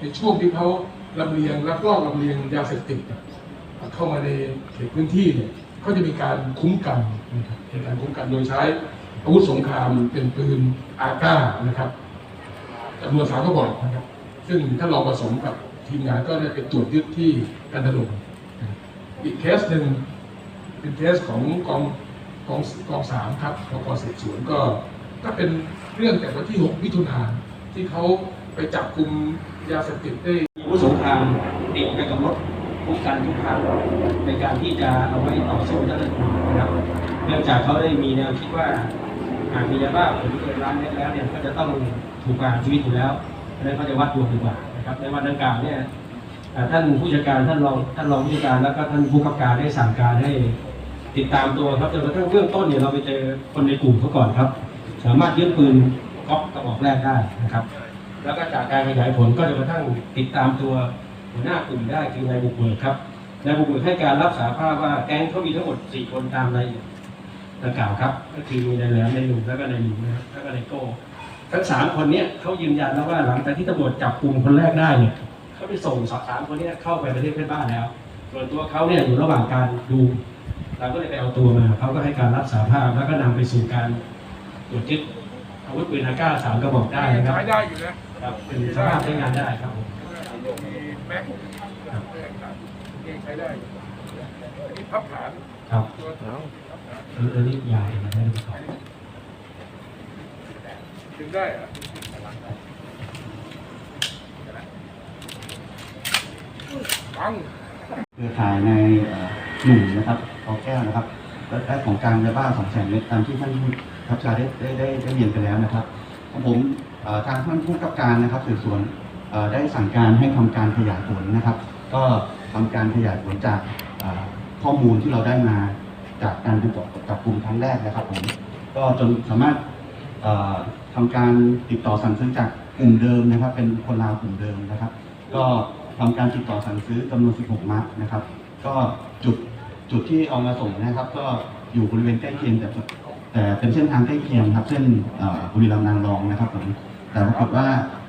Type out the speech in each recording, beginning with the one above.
ในช่วงที่เขาลำเลียงลักลอบลำเลียงยาเสพติดเข้ามาในเขตพื้นที่เนี่ยเขาจะมีการคุ้มกันนะครับในการคุ้มกันโดยใช้อาวุธสงครามเป็นปืนอาก้านะครับจำนวนสามกระบอกนะครับ ซึ่งถ้าเราผสมกับทีมงานก็ได้ไปตรวจยึดที่กันตะลุงนะครับอีกเคสหนึ่งเป็นเคสของกองกองกองสามครับกองกสืบสวนก็ก็เป็นเรื่องจากวันที่ 6 มิถุนายนที่เขาไปจับกลุ่ม ยาเสพติดได้อาวุธสงครามติดไปกับรถคุ้มกันทุกครั้งในการที่จะเอาไว้ต่อสู้เจ้าหน้าที่นะครับเนื่องจากเขาได้มีแนวคิดว่าหากมียาบ้าผลเกินล้านเม็ดแล้วเนี่ยก็จะต้องถูกประหารชีวิตอยู่แล้วเพราะฉะนั้นเขาจะวัดดวงดีกว่านะครับในวันดังกล่าวเนี่ยท่านผู้จัดการท่านรองท่านรองผู้จัดการแล้วก็ท่านผู้กำกับการได้สั่งการให้ติดตามตัวครับจนกระทั่งเบื้องต้นเนี่ยเราไปเจอคนในกลุ่มเขาก่อนครับ สามารถยึดปืนก๊อกกระบอกแรกได้นะครับ แล้วก็จากการขยายผลก็จะกระทั่งติดตามตัวหัวหน้ากลุ่มได้คือนายบุกเบิกครับนายบุกเบิกให้การรับสารภาพว่าแก๊งเขามีทั้งหมด 4 คนตามรายละเอียดดังกล่าวครับ ก็คือมีนายแหลมนายหนุ่มแล้วก็นายหนุ่มนะครับแล้วก็นายโก้ทั้งสามคนเนี้ยเขายืนยันแล้วว่าหลังจากที่ตำรวจจับกลุ่มคนแรกได้เนี่ยเขาไปส่งสามคนเนี้ยเข้าไปประเทศเพื่อนบ้านแล้ว ส่วนตัวเขาเนี่ยอยู่ระหว่างการดูเราก็เลยไปเอาตัวมาเขาก็ให้การรับสารภาพแล้วก็นำไปสู่การตรวจยึดอาวุธปืนอากาศสามกระบอกได้นะครับใช้ได้อยู่นะ ครับเป็นสภาพใช้งานได้ครับผมมีแม็กครับยังใช้ได้อยู่อันนี้พับฐานครับตัวเออเออนี่ยาวนะไม่ได้ประกอบดึงได้เหรอะปังเครือข่ายในเอ่อหนุ่มนะครับเขาแก้วนะครับและได้ของกลางยาบ้าสองแสนเมตรตามที่ท่านผู้ขับชาได้ได้ได้ได้เรียนไปแล้วนะครับของผมเอ่อ ทางท่านผู้กำกับการนะครับสืบสวนได้สั่งการให้ทำการขยายผลนะครับ ก็ทำการขยายผลจากข้อมูลที่เราได้มาจากการติดต่อจับกลุ่มครั้งแรกนะครับผมก็จนสามารถเอ่อทำการติดต่อสั่งซื้อจากกลุ่มเดิมนะครับ เป็นคนลาวกลุ่มเดิมนะครับ ก็ทำการติดต่อสั่งซื้อจำนวน 16 มัดนะครับ ก็จุดจุดที่เอามาส่งนะครับ ก็อยู่บริเวณใกล้เคียงแต่ แต่เป็นเส้นทางใกล้เคียงครับเส้นบุรีรัมย์นางรองนะครับผมแต่ปรากฏว่า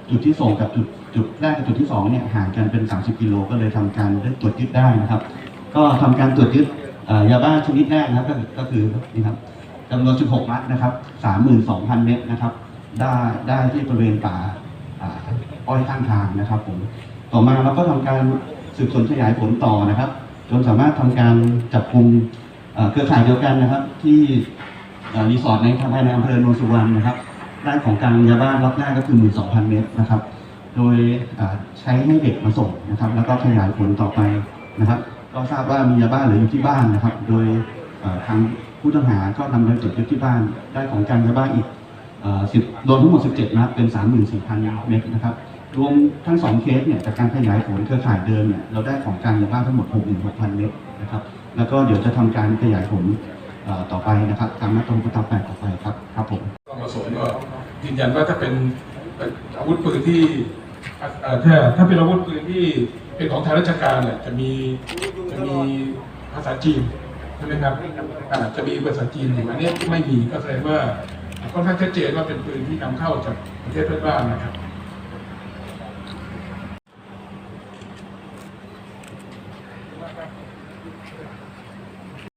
จุดที่ส่งกับจุดจุดแรกกับจุดที่สองเนี่ยห่างกันเป็น 30 กิโลก็เลยทำการได้ตรวจยึดได้นะครับ ก็ทำการตรวจยึดยาบ้าชนิดแรกนะครับก็คือนี่ครับจำนวน 16 มัดนะครับ 32,000 เม็ดนะครับ ได้ได้ที่บริเวณป่าอ้อยข้างทางนะครับผมต่อมาเราก็ทำการสืบสวนขยายผลต่อนะครับ จนสามารถทำการจับกลุ่มเอ่อเครือข่ายเดียวกันนะครับ ที่ รีสอร์ทในภายในอำเภอโนนสุวรรณนะครับ ด้านของกลางยาบ้านล็อตแรกก็คือ 12,000 เมตรนะครับ โดยใช้ให้เด็กมาส่งนะครับ แล้วก็ขยายผลต่อไปนะครับ ก็ทราบว่ามียาบ้าเหลืออยู่ที่บ้านนะครับ โดยทางผู้ต้องหาก็นำไปตรวจยึดที่บ้าน ได้ของกลางยาบ้าอีกรวมทั้งหมด 17นัดเป็น 34,000 เมตรนะครับ รวมทั้ง2เคสเนี่ยจากการขยายผลเครือข่ายเดิมเนี่ยเราได้ของกลางยาบ้าทั้งหมด 66,000 เมตรนะครับ แล้วก็เดี๋ยวจะทำการขยายผล ต่อไปนะครับตามมาตรงประทับแปดต่อไปครับครับผมก็ผสมก็ยืนยันว่าถ้าเป็นอาวุธปืนที่ถ้าถ้าเป็นอาวุธปืนที่เป็นของทางราชการเนี่ยจะมีจะมีภาษาจีนใช่ไหมครับอ่จะมีภาษาจีนอยู่อันนี้ไม่มีก็แสดงว่าค่อนข้างชัดเจนว่าเป็นปืนที่นำเข้าจากประเทศเพื่อนบ้านนะครับ